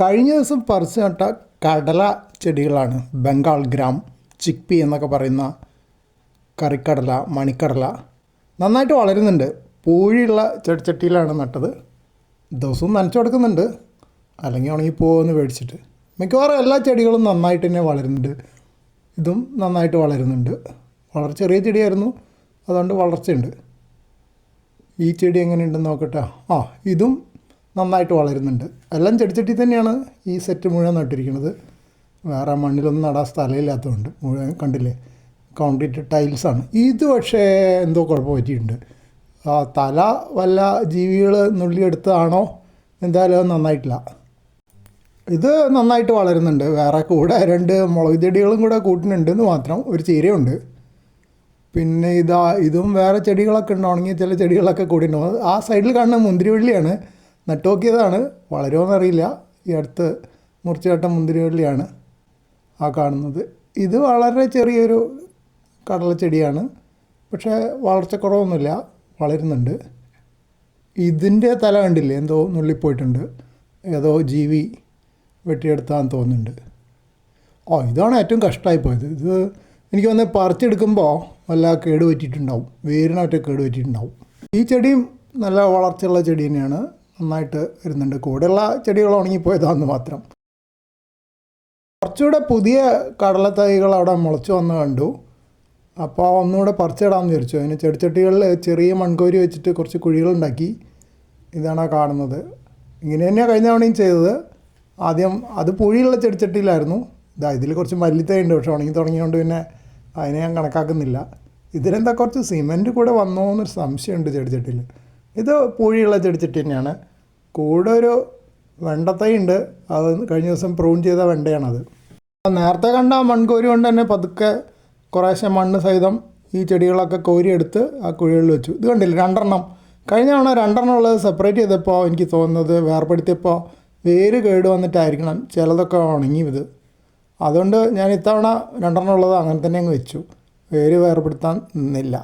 കഴിഞ്ഞ ദിവസം പറിച്ചു നട്ട കടല ചെടികളാണ് ബംഗാൾ ഗ്രാം ചിക്പി എന്നൊക്കെ പറയുന്ന കറിക്കടല മണിക്കടല. നന്നായിട്ട് വളരുന്നുണ്ട്. പൂഴിയുള്ള ചെടിച്ചട്ടിയിലാണ് നട്ടത്. ദിവസവും നനച്ചു കൊടുക്കുന്നുണ്ട്. അല്ലെങ്കിൽ ഉണങ്ങി പോകുമെന്ന് മേടിച്ചിട്ട് മിക്കവാറും എല്ലാ ചെടികളും നന്നായിട്ട് തന്നെ വളരുന്നുണ്ട്. ഇതും നന്നായിട്ട് വളരുന്നുണ്ട്. വളരെ ചെറിയ ചെടിയായിരുന്നു. അതുകൊണ്ട് വളർച്ചയുണ്ട്. ഈ ചെടി എങ്ങനെയുണ്ടെന്ന് നോക്കട്ടെ. ആ ഇതും നന്നായിട്ട് വളരുന്നുണ്ട്. എല്ലാം ചെടിച്ചട്ടി തന്നെയാണ് ഈ സെറ്റ് മുഴുവൻ നട്ടിരിക്കുന്നത്. വേറെ മണ്ണിലൊന്നും നടാൻ സ്ഥലമില്ലാത്തതുകൊണ്ട് മുഴുവൻ കണ്ടില്ലേ? കോൺക്രീറ്റ് ടൈൽസാണ് ഇത് പക്ഷേ എന്തോ കുഴപ്പം പറ്റിയിട്ടുണ്ട്. തല വല്ല ജീവികൾ നുള്ളിയെടുത്തതാണോ എന്തായാലും നന്നായിട്ടില്ല. ഇത് നന്നായിട്ട് വളരുന്നുണ്ട്. വേറെ കൂടെ രണ്ട് മുളക് ചെടികളും കൂടെ കൂട്ടിനുണ്ടെന്ന് മാത്രം ഒരു ചീരയുണ്ട്. പിന്നെ ഇതാ ഇതും വേറെ ചെടികളൊക്കെ ഉണ്ടാവണമെങ്കിൽ ചില ചെടികളൊക്കെ കൂടിയിട്ടുണ്ടാവും ആ സൈഡിൽ കാണുന്ന മുന്തിരിവള്ളിയാണ് നട്ടുനോക്കിയതാണ് എന്നറിയില്ല ഈ അടുത്ത് മുറിച്ചുകെട്ട മുന്തിരിവള്ളിയാണ് ആ കാണുന്നത്. ഇത് വളരെ ചെറിയൊരു കടലച്ചെടിയാണ് പക്ഷേ വളർച്ചക്കുറവൊന്നുമില്ല. വളരുന്നുണ്ട്. ഇതിന്റെ തല കണ്ടില്ലേ? എന്തോ നുള്ളിപ്പോയിട്ടുണ്ട്. ഏതോ ജീവി വെട്ടിയെടുത്താന്ന് തോന്നുന്നുണ്ട്. ഓ ഇതാണ് ഏറ്റവും കഷ്ടമായി പോയത്. ഇത് എനിക്ക് വന്ന് പറിച്ചെടുക്കുമ്പോൾ വല്ല കേട് പറ്റിയിട്ടുണ്ടാവും വേരിനൊറ്റ കേട് പറ്റിയിട്ടുണ്ടാവും ഈ ചെടിയും നല്ല വളർച്ചയുള്ള ചെടി തന്നെയാണ്. നന്നായിട്ട് വരുന്നുണ്ട്. കൂടെയുള്ള ചെടികൾ ഉണങ്ങിപ്പോയതാന്ന് മാത്രം. കുറച്ചുകൂടെ പുതിയ കടലത്തൈകൾ അവിടെ മുളച്ചു വന്ന് കണ്ടു. അപ്പോൾ ഒന്നുകൂടെ പറിച്ചിടാമെന്ന് വിചാരിച്ചു. അതിന് ചെടിച്ചട്ടികളിൽ ചെറിയ മൺകോരി വെച്ചിട്ട് കുറച്ച് കുഴികളുണ്ടാക്കി ഇതാണ് കാണുന്നത്. ഇങ്ങനെ തന്നെയാണ് കഴിഞ്ഞ തവണയും ചെയ്തത്. ആദ്യം അത് പുഴിയുള്ള ചെടിച്ചട്ടിയിലായിരുന്നു. ഇതാ ഇതിൽ കുറച്ച് മല്ലിത്തൈ ഉണ്ട്. പക്ഷെ ഉണങ്ങി തുടങ്ങിയതുകൊണ്ട് പിന്നെ അതിനെ ഞാൻ കണക്കാക്കുന്നില്ല. ഇതിലെന്താ കുറച്ച് സിമന്റ് കൂടെ വന്നോ എന്നൊരു സംശയമുണ്ട് ചെടിച്ചട്ടിയിൽ ഇത് പൂഴിയുള്ള ചെടിച്ചട്ടി തന്നെയാണ്. കൂടെ ഒരു വെണ്ടത്തൈ ഉണ്ട് അത് കഴിഞ്ഞ ദിവസം പ്രൂൺ ചെയ്ത വെണ്ടയാണത്. നേരത്തെ കണ്ട മൺകോരി കൊണ്ട് തന്നെ പതുക്കെ കുറേശ്ശെ മണ്ണ് സഹിതം ഈ ചെടികളൊക്കെ കോരിയെടുത്ത് ആ കുഴികളിൽ വെച്ചു. ഇത് കണ്ടില്ല? രണ്ടെണ്ണം. കഴിഞ്ഞ തവണ രണ്ടെണ്ണം ഉള്ളത് സെപ്പറേറ്റ് ചെയ്തപ്പോൾ എനിക്ക് തോന്നുന്നത് വേർപ്പെടുത്തിയപ്പോൾ വേര് കേട് വന്നിട്ടായിരിക്കണം. ചിലതൊക്കെ ഉണങ്ങി ഇത്. അതുകൊണ്ട് ഞാൻ ഇത്തവണ രണ്ടെണ്ണം ഉള്ളത് അങ്ങനെ തന്നെ അങ്ങ് വെച്ചു. വേര് വേർപെടുത്താൻ നിന്നില്ല.